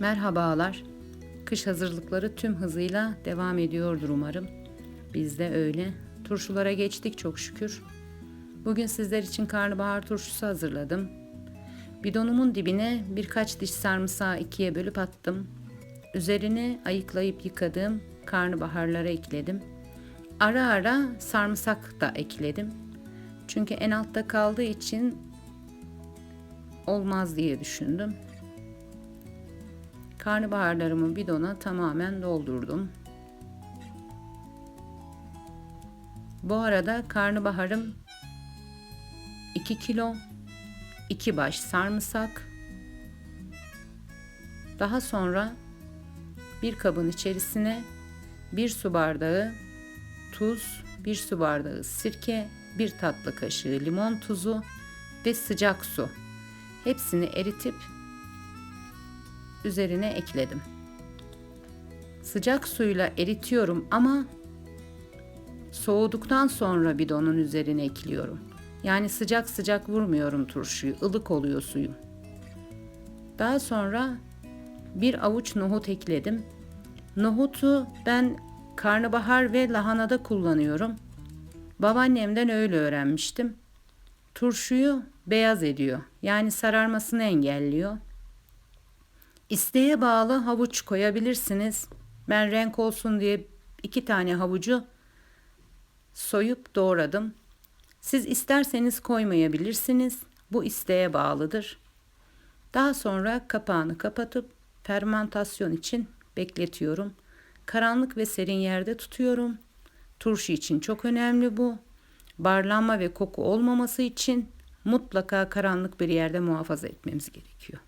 Merhabalar. Kış hazırlıkları tüm hızıyla devam ediyordur umarım. Biz de öyle. Turşulara geçtik çok şükür. Bugün sizler için karnabahar turşusu hazırladım. Bidonumun dibine birkaç diş sarımsağı ikiye bölüp attım. Üzerine ayıklayıp yıkadığım karnabaharlara ekledim. Ara ara sarımsak da ekledim. Çünkü en altta kaldığı için olmaz diye düşündüm. Karnabaharlarımı bidona tamamen doldurdum. Bu arada karnabaharım 2 kilo, 2 baş sarımsak. Daha sonra bir kabın içerisine 1 su bardağı tuz, 1 su bardağı sirke, 1 tatlı kaşığı limon tuzu ve sıcak su. Hepsini eritip üzerine ekledim. Sıcak suyla eritiyorum ama soğuduktan sonra bidonun üzerine ekliyorum. Yani sıcak sıcak vurmuyorum turşuyu, ılık oluyor suyum. Daha sonra bir avuç nohut ekledim. Nohutu ben karnabahar ve lahanada kullanıyorum. Babaannemden öyle öğrenmiştim. Turşuyu beyaz ediyor. Yani sararmasını engelliyor. İsteğe bağlı havuç koyabilirsiniz. Ben renk olsun diye iki tane havucu soyup doğradım. Siz isterseniz koymayabilirsiniz. Bu isteğe bağlıdır. Daha sonra kapağını kapatıp fermentasyon için bekletiyorum. Karanlık ve serin yerde tutuyorum. Turşu için çok önemli bu. Barlanma ve koku olmaması için mutlaka karanlık bir yerde muhafaza etmemiz gerekiyor.